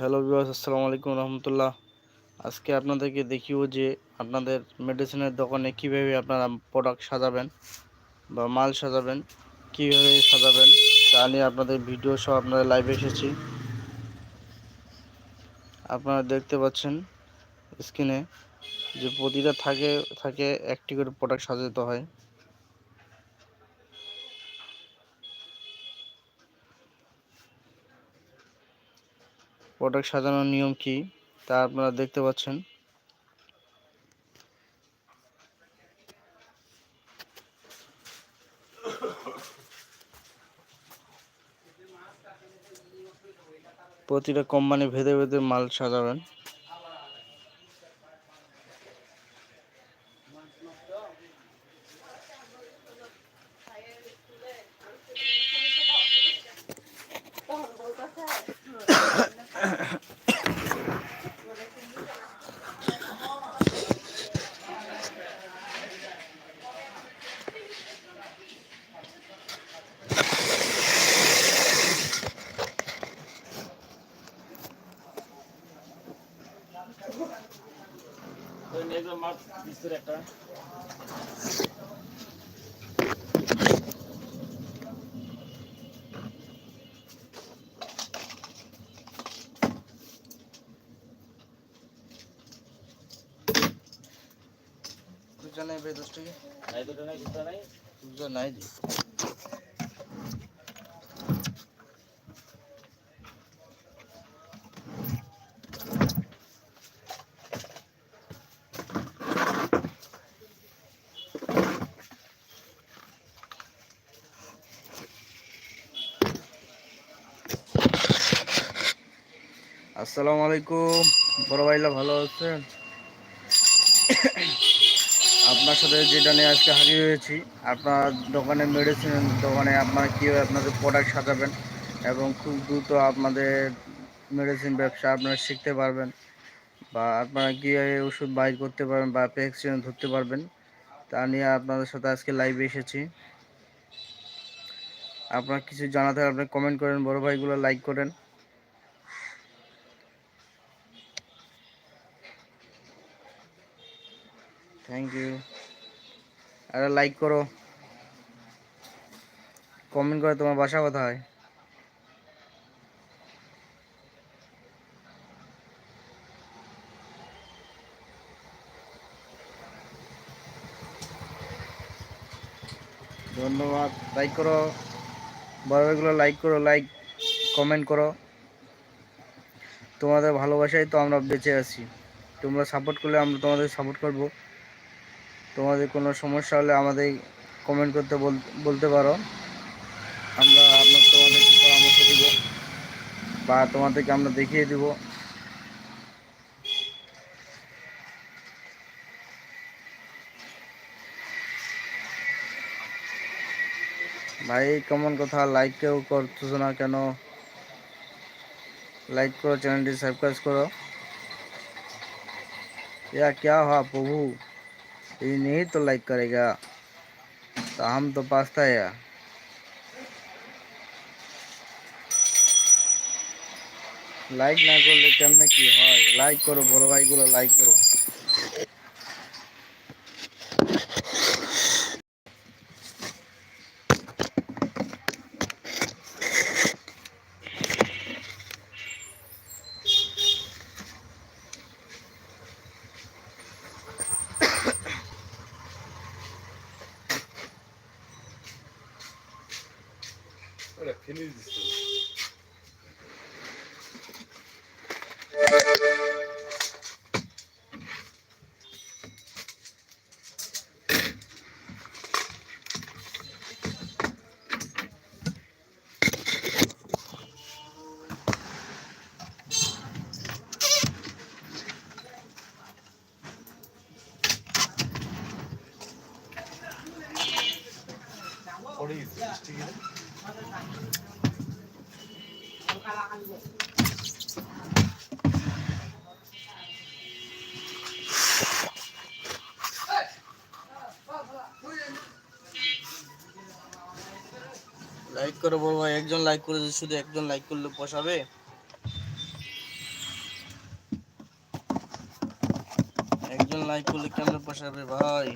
Hello বিবাস আসসালামু আলাইকুম রহমতুল্লাহ। আজকে আপনাদেরকে দেখিও যে আপনাদের মেডিসিনের দোকানে কীভাবে আপনারা প্রোডাক্ট সাজাবেন বা মাল সাজাবেন, কীভাবে সাজাবেন তা নিয়ে আপনাদের ভিডিও সহ আপনাদের লাইভে এসেছি। আপনারা দেখতে পাচ্ছেন স্ক্রিনে যে প্রতিটা থাকে থাকে একটি করে প্রোডাক্ট সাজাতে হয়। প্রোডাক্ট সাজানোর নিয়ম কি? তা আপনারা দেখতে পাচ্ছেন। প্রতিটা কোম্পানি ভেদে ভেদে মাল সাজাবেন। একটা। দুজন নাই ভাই দশটা নাই দুটো নাই দুটো নাই। দুজন নাই আসসালামু আলাইকুম। বড় ভাইলা ভালো আছেন? আপনার সাথে যেটা নিয়ে আজকে হাজির হয়েছি, আপনার দোকানে মেডিসিন দোকানে আপনারা কীভাবে আপনাদের প্রোডাক্ট সাজাবেন এবং খুব দ্রুত আপনাদের মেডিসিন ব্যবসা আপনারা শিখতে পারবেন বা আপনারা কীভাবে ওষুধ বাইর করতে পারবেন বা প্রেসক্রিপশন ধরতে পারবেন, তা নিয়ে আপনাদের সাথে আজকে লাইভে এসেছি। আপনার কিছু জানাতে আপনি কমেন্ট করেন, বড় ভাইগুলো লাইক করেন। থ্যাংক ইউ আরে লাইক করো। কমেন্ট করে তোমার বাসা কোথায়? ধন্যবাদ। লাইক করো। বড়গুলো লাইক করো লাইক কমেন্ট করো। তোমাদের ভালোবাসাই তো আমরা বেঁচে আছি। তোমরা সাপোর্ট করলে আমরা তোমাদের সাপোর্ট করব। তোমাদের কোনো সমস্যা হলে আমাদের কমেন্ট করতে বলতে পারো। আমরা আপনার তোমাদের পরামর্শ দেবো বা তোমাদেরকে আমরা দেখিয়ে দেবো। ভাই, কেমন কথা? লাইক কেউ করতেছো না কেন? লাইক করো চ্যানেলটি সাবস্ক্রাইব করো। ইয়া কে হা প্রভু? ये नहीं तो लाइक करेगा तो हम तो पास्ता है লাইক না করলে কেমনে কি হয় লাইক করো বড় ভাইগুলো লাইক করো böyle you, düştü. Orayı izledik. Like করে ভাই, একজন লাইক করে শুধু একজন লাইক করলে পোষাবে। একজন লাইক করলে কেমন পোষাবে ভাই?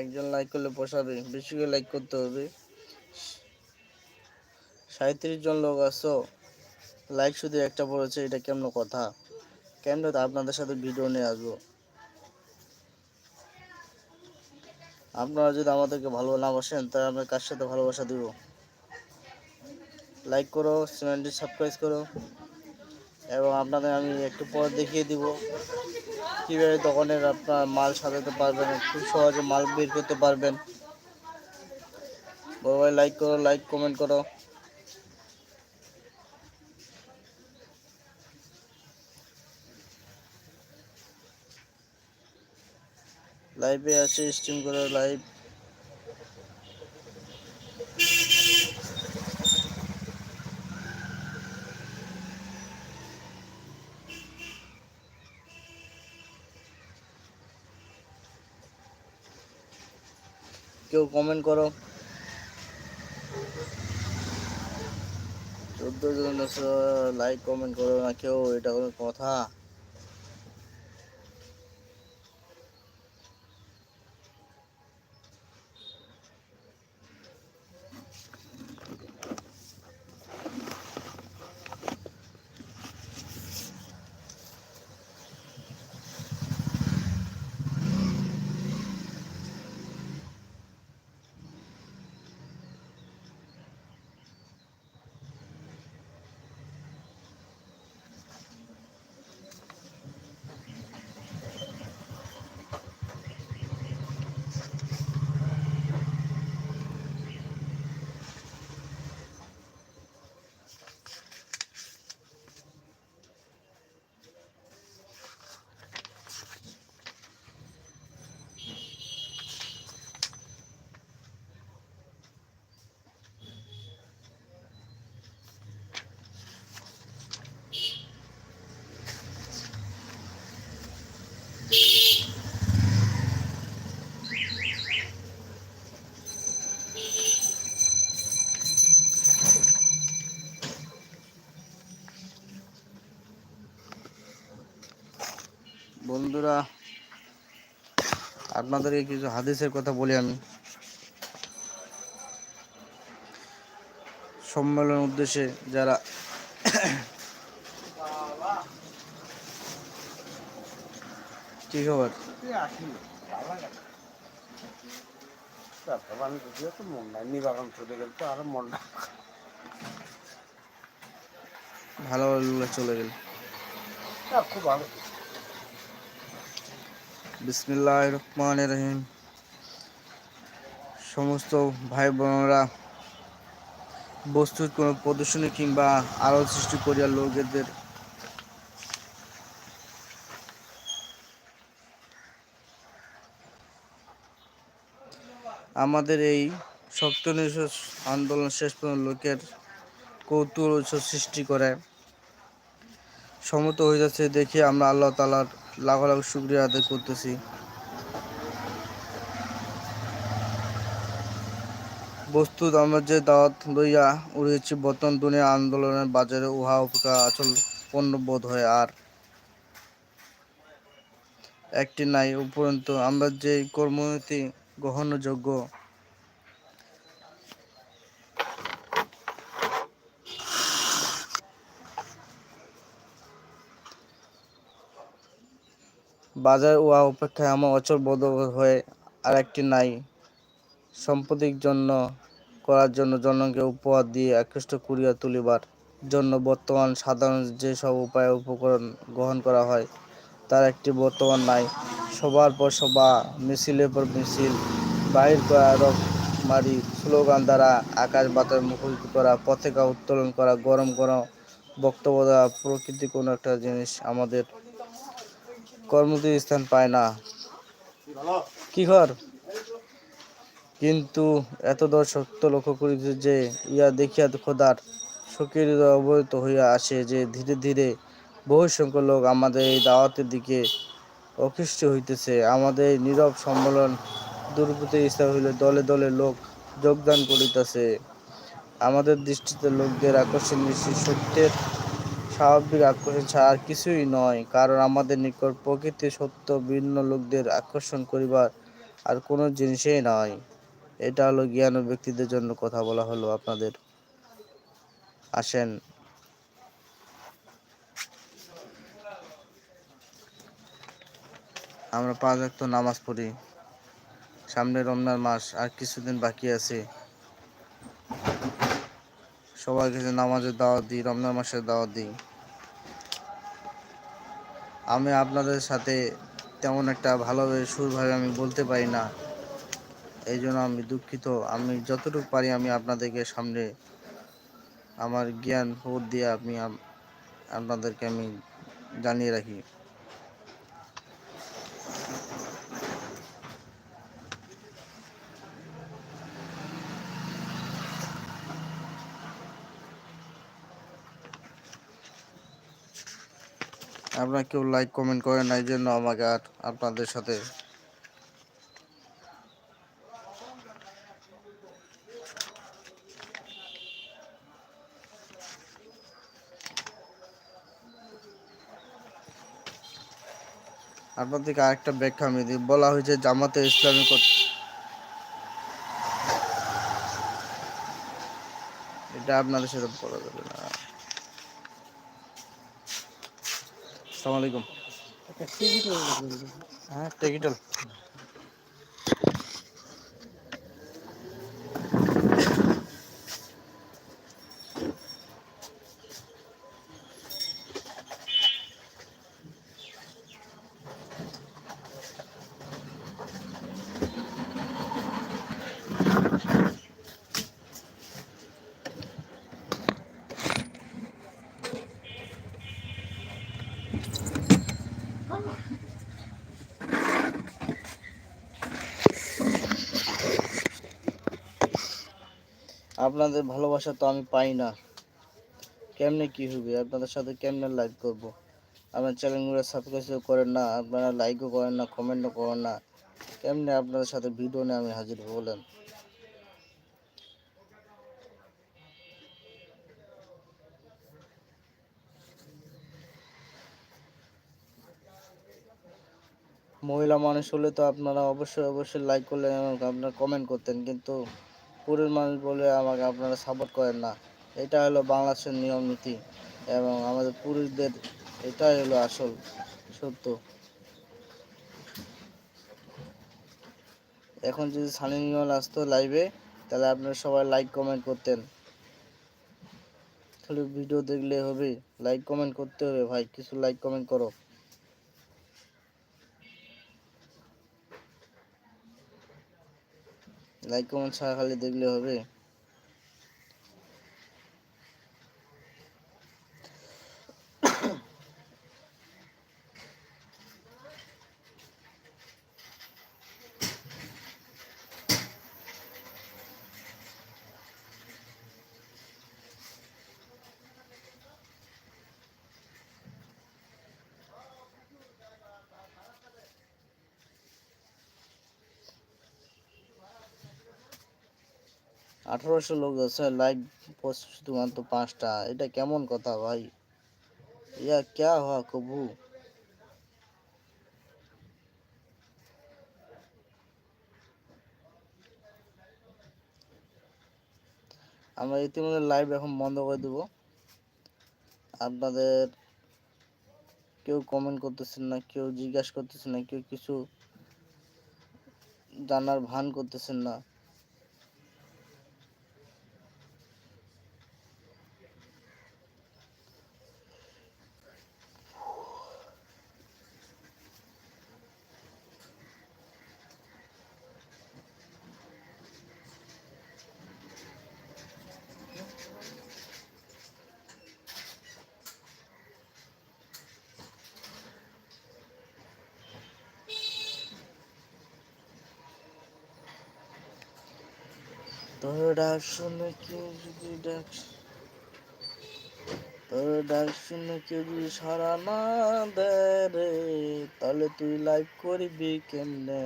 একজন লাইক করলে পোষাবে বেশি করে লাইক করতে হবে। সাঁত্রিশ জন লোক আছো লাইক শুধু একটা পড়েছে এটা কেমন কথা? কেমন আপনাদের সাথে ভিডিও নিয়ে আসব। আপনারা যদি আমাদেরকে ভালো না বাসেন, তাহলে আমরা কার সাথে ভালোবাসা দিব? লাইক করো চ্যানেলটি সাবস্ক্রাইব করো, এবং আপনাদের আমি একটু পর দেখিয়ে দিব। কীভাবে দোকানের আপনার মাল সাজাতে পারবেন, খুব সহজে মাল বের করতে পারবেন। বড় ভাই লাইক করো লাইক কমেন্ট করো। লাইভে আছে স্ট্রিম করো লাইভ কেউ কমেন্ট করো। চোদ্দ জন লাইক কমেন্ট করো না কেউ এটা কোনো কথা। বন্ধুরা, আপনাদেরকে কিছু হাদিসের কথা বলি আমি। সম্মেলন উদ্দেশ্যে যারা কি খবর ভালো চলে গেল। খুব ভালো। বিসমিল্লাহ রহমান রহিম সমস্ত ভাই বোনরা বস্তুর কোনো প্রদর্শনী কিংবা আলো সৃষ্টি করিয়া লোকেদের আমাদের এই সপ্তনিশ আন্দোলন শেষ পর্যন্ত লোকের কৌতূহল সৃষ্টি করে। সমত হয়ে যাচ্ছে দেখে আমরা আল্লাহ তালার লাখ লাখ শুক্রিয়া আদায় করতেছি। বস্তুত আমরা যে দাওয়াত লইয়া উড়িয়েছি বর্তমান দুনিয়া আন্দোলনের বাজারে উহা উপকা আচল পণ্য বোধ হয় আর একটি নাই। উপরন্তু আমরা যে কর্মনীতি গ্রহণযোগ্য বাজার উহা অপেক্ষায় আমার অচল বোধ হয়ে আর একটি নাই। সম্পত্তির জন্য করার জন্য জনকে উপহার দিয়ে আকৃষ্ট করিয়া তুলিবার জন্য বর্তমান সাধারণ যেসব উপায় উপকরণ গ্রহণ করা হয়, তার একটি বর্তমান নাই। সবার পর সভা মিছিলের পর মিছিল, বাহির করা রক মারি স্লোগান দ্বারা আকাশ বাতাস মুখরিত করা, পতাকা উত্তোলন করা, গরম গরম বক্তব্য দেওয়া প্রকৃতি কোনো একটা জিনিস আমাদের কর্মতে স্থান পায় না। কি ঘর? কিন্তু এত দর সত্য লক্ষ্য করিতে যে ইয়া দেখিয়া খোদার শোকের অবহিত হইয়া আসে যে ধীরে ধীরে বহু সংখ্যক লোক আমাদের এই দাওয়াতের দিকে অকৃষ্ট হইতেছে। আমাদের নীরব সম্মেলন দুর্গতি ইচ্ছা হইলে দলে দলে লোক যোগদান করিতেছে। আমাদের দৃষ্টিতে লোকদের আকর্ষণ সত্যের স্বাভাবিক আকর্ষণ ছাড়া আর কিছুই নয়, কারণ আমাদের নিকট প্রকৃতি সত্য, ভিন্ন লোকদের আকর্ষণ করিবার আর কোনো জিনিসই নয় এটা হলো জ্ঞান ব্যক্তিদের জন্য কথা বলা হলো আপনাদের। আসেন। আমরা পাঁচ নামাজ পড়ি। সামনে রমজান মাস আর কিছুদিন বাকি আছে। সবার কাছে নামাজের দাওয়াত দিই, রমজান মাসের দাওয়াত দিই। আমি আপনাদের সাথে তেমন একটা ভালোভাবে সুরভাবে আমি বলতে পারি না। এই জন্য আমি দুঃখিত। আমি যতটুকু পারি আমি আপনাদেরকে সামনে আমার জ্ঞান ভোট দিয়ে আমি, আপনাদেরকে আমি জানিয়ে রাখি। আপনারা কেউ লাইক কমেন্ট করেন না, এই জন্য আমাকে আর আপনাদের সাথে আপনাদেরকে আরেকটা ব্যাখ্যা আমি দিই। বলা হয়েছে, জামাতে ইসলামী এটা আপনাদের সাথে বলা যাবে না। আসসালামু আলাইকুম। হ্যাঁ টেকিটাল আপনাদের ভালোবাসা তো আমি পাই না। কেমনে কি হবে? আপনাদের সাথে কেমনে লাইভ করব? আপনার চ্যানেলগুলো সাবস্ক্রাইব করেন না, আপনারা লাইকও করেন না কমেন্টও করেন না। কেমনে আপনাদের সাথে ভিডিও নিয়ে আমি হাজির বলেন? মহিলা মানুষ হলে তো আপনারা অবশ্যই অবশ্যই লাইক করলে আমাকে আপনারা কমেন্ট করতেন, কিন্তু পুরুষ মানুষ বলে আমাকে আপনারা সাপোর্ট করেন না। এটা হলো বাংলাদেশের নিয়ম নীতি এবং আমাদের পুরুষদের এটাই হলো আসল সত্য। এখন যদি সানি নিয়ল আসতো লাইভে তাহলে আপনারা সবাই লাইক কমেন্ট করতেন। খালি ভিডিও দেখলে হবে লাইক কমেন্ট করতে হবে ভাই, কিছু লাইক কমেন্ট করো। লাইক কমেন্ট ছাড়া খালি দেখলে হবে। আঠারোশো লোক আছে লাইক পোস্ট শুধুমাত্র পাঁচটা। এটা কেমন কথা ভাই? ইয়া, ক্যা হওয়া কবু? আমরা ইতিমধ্যে লাইভ এখন বন্ধ করে দেব। আপনাদের কেউ কমেন্ট করতেছেন না, কেউ জিজ্ঞাসা করতেছেন না, কেউ কিছু জানার ভান করতেছেন না। তোর ডাক শুনে কেউ যদি ডাক তোর ডাক শুনে কেউ যদি সারা না দেয় রে তাহলে তুই লাইভ করবি কেমনে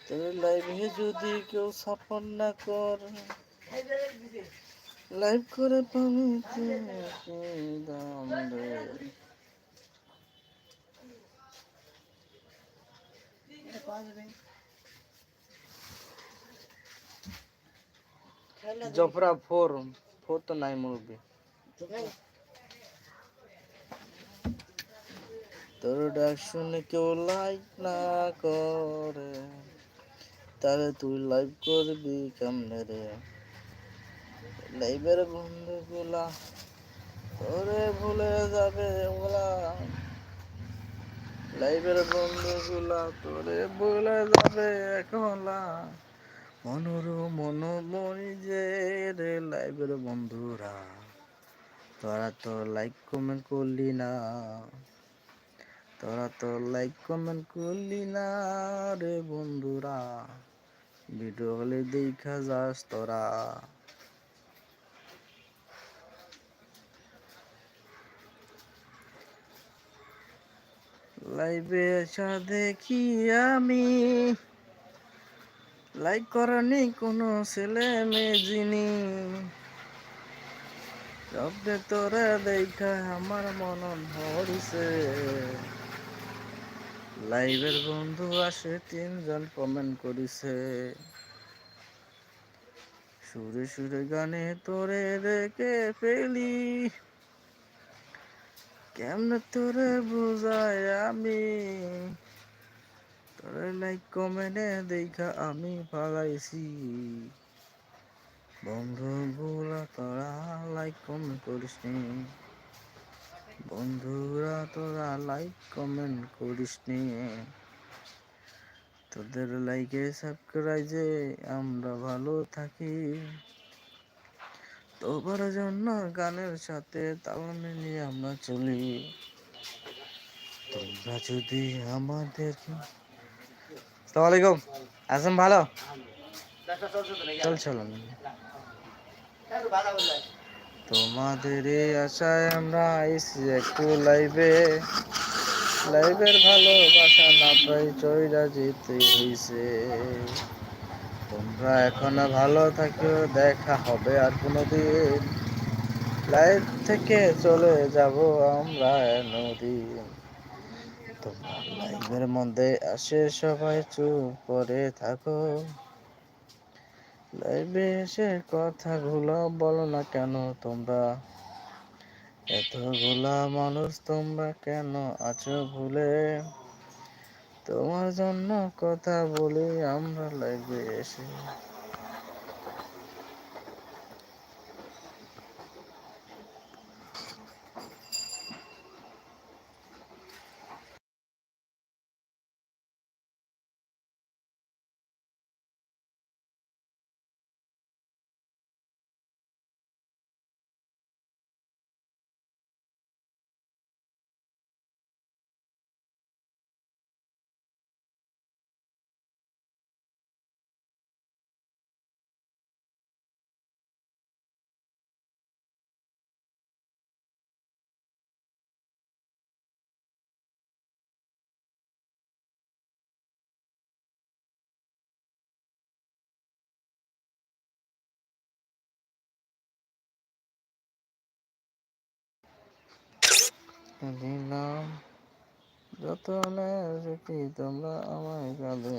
তোর লাইভে যদি কেউ সাপোর্ট না করে লাইভ করে পাবি দাম রে জফরা ফোর ফোর তো নাই মুরব্বী তোর ডাক শুনে কেউ লাইক না করে। তাহলে তুই লাইভ করবি কেমনে রে? লাইভের বন্ধুগুলা তোরে ভুলে যাবে ওগুলা লাইভের বন্ধুগুলা তোরে ভুলে যাবে একলা। মনোর মন মনি যে রে লাইভের বন্ধুরা, তোরা তো লাইক কমেন্ট করলি না। তোরা তো লাইক কমেন্ট করলি না রে বন্ধুরা। ভিডিও হলে দেখা যাস তোরা। লাইভে আসা দেখি আমি লাইক করেনি কোনো ছেলে মেয়ে যিনি। শব্দে তোরা দেখা আমার মনন হরিছে। লাইভের বন্ধু আসে তিনজন কমেন্ট করিছে। সুরে সুরে গানে তোরে রেখে ফেলি। কেমনে তোরে বুঝাই আমি? লাইক কমেন্টে দেখা আমি পালাইছি। বন্ধুগুলা তোরা লাইক কমেন্ট করিস নি। বন্ধুরা তোরা লাইক কমেন্ট করিস নি। তোদের লাইকে সাবস্ক্রাইজে আমরা ভালো থাকি। তোমার জন্য গানের সাথে তাল মিলিয়ে আমরা চলি। তোমরা যদি আমাদের সালাম আলাইকুম। ভালো? চল চলো তোমাদের আশায় আমরা এসি একটু লাইভে লাইভের ভালোবাসা না পাই চইরা যেতে হইছে। তোমরা এখনও ভালো থাকো দেখা হবে আর কোনোদিন। লাইভ থেকে চলে যাব আমরা তোমরা লাইভের মধ্যে আসে সবাই চুপ করে থাকো। লাইভে এসে কথাগুলো বলো না কেন তোমরা? এতগুলা মানুষ তোমরা কেন আছো ভুলে? তোমার জন্য কথা বলি আমরা লাইভে এসে। দিলাম। যত তোমরা আমায় কাঁদে।